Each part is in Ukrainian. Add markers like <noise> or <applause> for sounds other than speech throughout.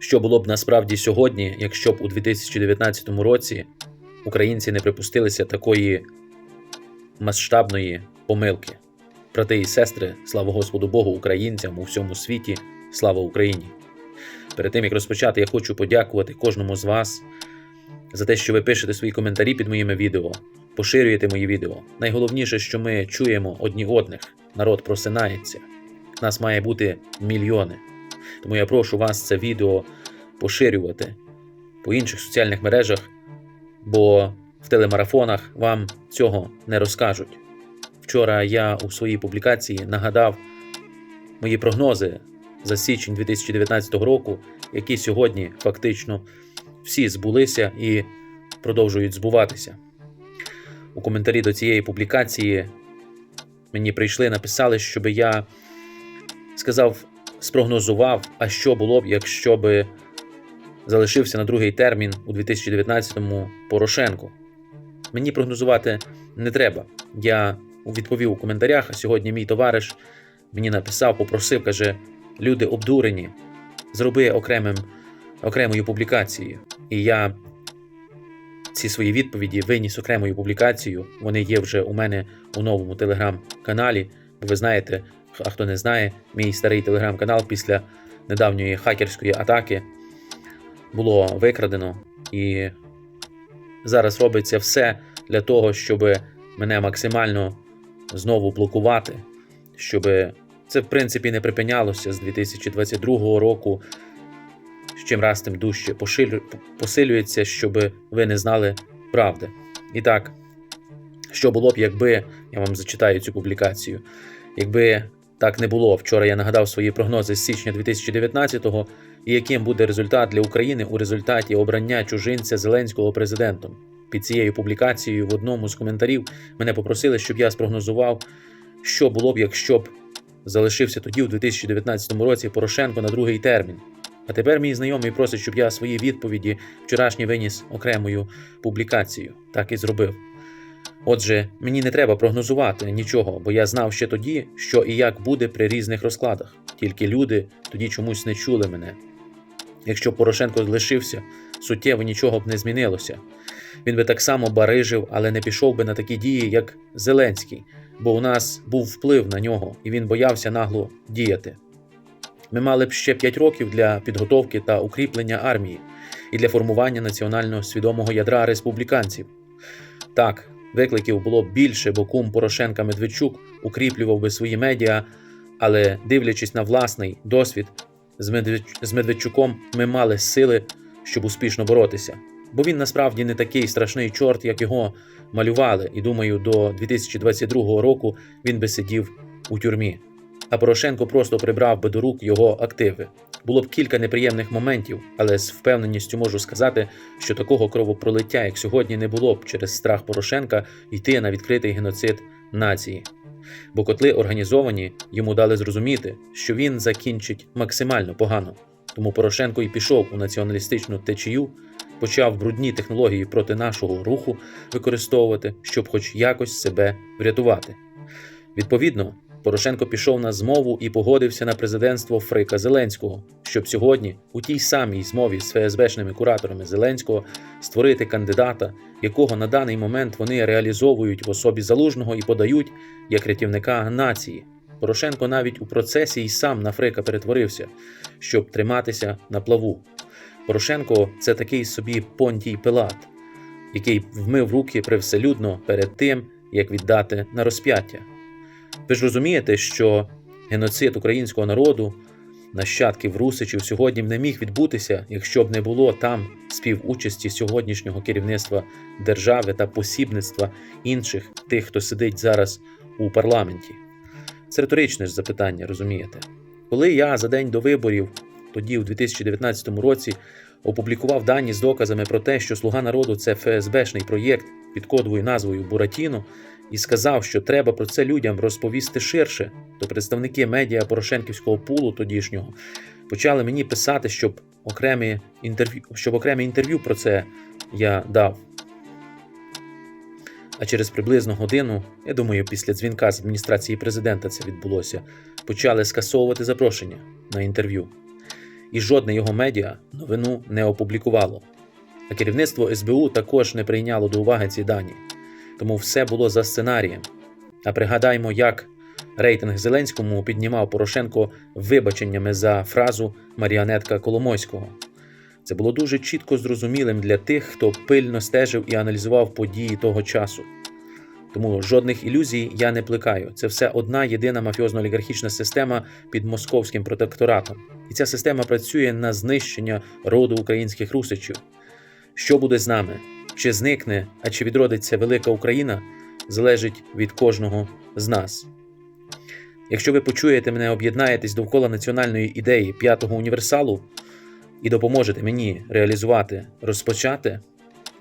Що було б насправді сьогодні, якщо б у 2019 році українці не припустилися такої масштабної помилки? Брати і сестри, слава Господу Богу, українцям у всьому світі, слава Україні! Перед тим як розпочати, я хочу подякувати кожному з вас за те, що ви пишете свої коментарі під моїми відео, поширюєте мої відео. Найголовніше, що ми чуємо одні одних, народ просинається. Нас має бути мільйони. Тому я прошу вас це відео поширювати по інших соціальних мережах, бо в телемарафонах вам цього не розкажуть. Вчора я у своїй публікації нагадав мої прогнози за січень 2019 року, які сьогодні фактично всі збулися і продовжують збуватися. У коментарі до цієї публікації мені прийшли, написали, щоб я сказав, спрогнозував, а що було б, якщо би залишився на другий термін у 2019-му Порошенко. Мені прогнозувати не треба. Я відповів у коментарях, а сьогодні мій товариш мені написав, попросив, каже: люди обдурені, зроби окремим, окремою публікацією. І я ці свої відповіді виніс окремою публікацією. Вони є вже у мене у новому телеграм-каналі. Бо ви знаєте, а хто не знає, мій старий телеграм-канал після недавньої хакерської атаки було викрадено. І зараз робиться все для того, щоб мене максимально знову блокувати, щоб це в принципі не припинялося з 2022 року. З чим раз тим дужче посилюється, щоб ви не знали правди. І так, що було б, якби я вам зачитаю цю публікацію, якби так не було. Вчора я нагадав свої прогнози з січня 2019-го, і яким буде результат для України у результаті обрання чужинця Зеленського президентом. Під цією публікацією в одному з коментарів мене попросили, щоб я спрогнозував, що було б, якщо б залишився тоді, у 2019 році, Порошенко на другий термін. А тепер мій знайомий просить, щоб я свої відповіді вчорашні виніс окремою публікацією. Так і зробив. Отже, мені не треба прогнозувати нічого, бо я знав ще тоді, що і як буде при різних розкладах. Тільки люди тоді чомусь не чули мене. Якщо Порошенко лишився, суттєво нічого б не змінилося. Він би так само барижив, але не пішов би на такі дії, як Зеленський, бо у нас був вплив на нього, і він боявся нагло діяти. Ми мали б ще 5 років для підготовки та укріплення армії і для формування національно свідомого ядра республіканців. Так, викликів було більше, бо кум Порошенка Медведчук укріплював би свої медіа, але дивлячись на власний досвід, з Медведчуком ми мали сили, щоб успішно боротися. Бо він насправді не такий страшний чорт, як його малювали, і думаю, до 2022 року він би сидів у тюрмі а Порошенко просто прибрав би до рук його активи. Було б кілька неприємних моментів, але з впевненістю можу сказати, що такого кровопролиття, як сьогодні, не було б через страх Порошенка йти на відкритий геноцид нації. Бо котли організовані йому дали зрозуміти, що він закінчить максимально погано. Тому Порошенко і пішов у націоналістичну течію, почав брудні технології проти нашого руху використовувати, щоб хоч якось себе врятувати. Відповідно, Порошенко пішов на змову і погодився на президентство Фрика Зеленського, щоб сьогодні, у тій самій змові з ФСБшними кураторами Зеленського, створити кандидата, якого на даний момент вони реалізовують в особі залужного і подають як рятівника нації. Порошенко навіть у процесі й сам на Фрика перетворився, щоб триматися на плаву. Порошенко це такий собі Понтій Пилат, який вмив руки привселюдно перед тим, як віддати на розп'яття. Ви ж розумієте, що геноцид українського народу, нащадків русичів сьогодні б не міг відбутися, якщо б не було там співучасті сьогоднішнього керівництва держави та посібництва інших тих, хто сидить зараз у парламенті. Це риторичне ж запитання, розумієте? Коли я за день до виборів, тоді, у 2019 році, опублікував дані з доказами про те, що Слуга народу це ФСБшний проєкт під кодовою назвою Буратіно, і сказав, що треба про це людям розповісти ширше, то представники медіа Порошенківського пулу тодішнього почали мені писати, щоб окремі інтерв'ю, щоб окреме інтерв'ю про це я дав. А через приблизно годину, я думаю, після дзвінка з адміністрації президента це відбулося, почали скасовувати запрошення на інтерв'ю. і жодне його медіа новину не опублікувало. А керівництво СБУ також не прийняло до уваги ці дані. Тому все було за сценарієм. А пригадаймо, як рейтинг Зеленському піднімав Порошенко вибаченнями за фразу Маріонетка Коломойського. Це було дуже чітко зрозумілим для тих, хто пильно стежив і аналізував події того часу. Тому жодних ілюзій я не плекаю. Це все одна єдина мафіозно-олігархічна система під московським протекторатом. І ця система працює на знищення роду українських русичів. Що буде з нами? Чи зникне, а чи відродиться велика Україна, залежить від кожного з нас. Якщо ви почуєте мене, об'єднаєтесь довкола національної ідеї п'ятого універсалу і допоможете мені реалізувати, розпочати,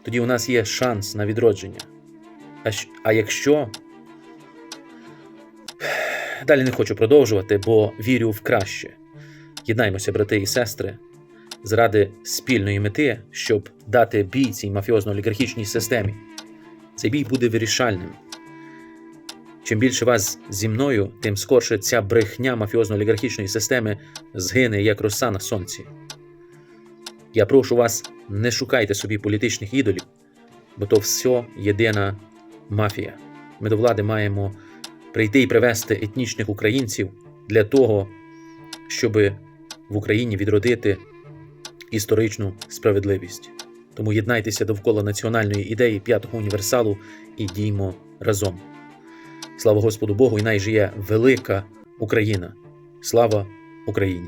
тоді у нас є шанс на відродження. А, а якщо. <sighs> Далі не хочу продовжувати, бо вірю в краще. Єднаймося, брати і сестри, заради спільної мети, щоб дати бій цій мафіозно-олігархічній системі. Цей бій буде вирішальним. Чим більше вас зі мною, тим скорше ця брехня мафіозно-олігархічної системи згине як роса на сонці. Я прошу вас, не шукайте собі політичних ідолів, бо то все єдина мафія. Ми до влади маємо прийти і привести етнічних українців для того, щоб в Україні відродити історичну справедливість. Тому єднайтеся довкола національної ідеї п'ятого універсалу і діймо разом. Слава Господу Богу, і най є велика Україна. Слава Україні!